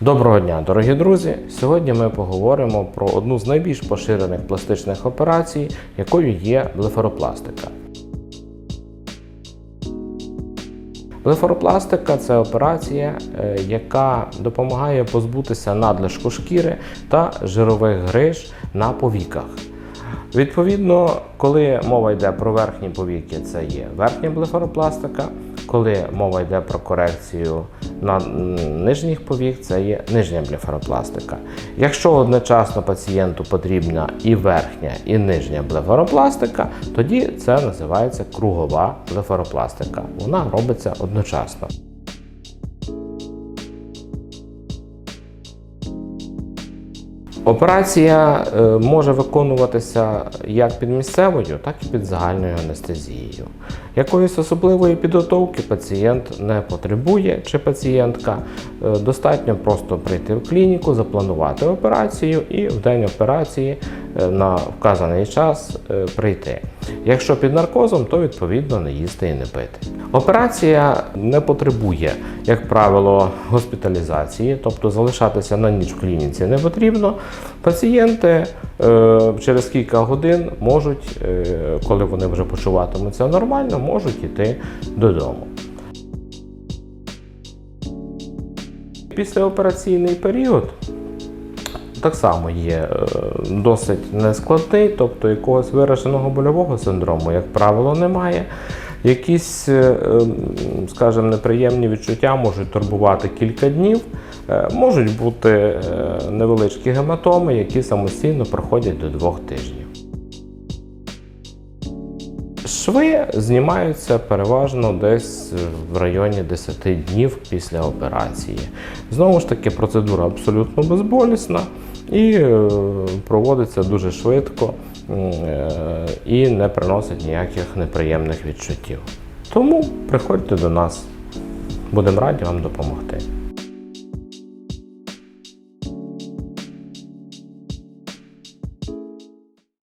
Доброго дня, дорогі друзі! Сьогодні ми поговоримо про одну з найбільш поширених пластичних операцій, якою є блефаропластика. Блефаропластика це операція, е, яка допомагає позбутися надлишку шкіри та жирових гриж на повіках. Відповідно, коли мова йде про верхні повіки, це є верхня блефаропластика. Коли мова йде про корекцію на нижніх повік, це є нижня блефаропластика. Якщо одночасно пацієнту потрібна і верхня, і нижня блефаропластика, тоді це називається кругова блефаропластика. Вона робиться одночасно. Операція е, може виконуватися як під місцевою, так і під загальною анестезією. Якоїсь особливої підготовки пацієнт не потребує чи пацієнтка. Е, Достатньо просто прийти в клініку, запланувати операцію і в день операції е, на вказаний час прийти. Якщо під наркозом, то відповідно не їсти і не пити. Операція не потребує, як правило, госпіталізації, тобто залишатися на ніч в клініці не потрібно. Пацієнти е, через кілька годин можуть, е, коли вони вже почуватимуться нормально, можуть йти додому. Післяопераційний період так само є е, досить нескладний, тобто якогось вираженого больового синдрому, як правило, немає. Якісь, ем, скажімо, неприємні відчуття можуть турбувати кілька днів, можуть бути е, невеличкі гематоми, які самостійно проходять до двох тижнів. Шви знімаються переважно десь в районі 10 днів після операції. Знову ж таки, процедура абсолютно безболісна і е, проводиться дуже швидко е, і не приносить ніяких неприємних відчуттів. Тому приходьте до нас, будемо раді вам допомогти.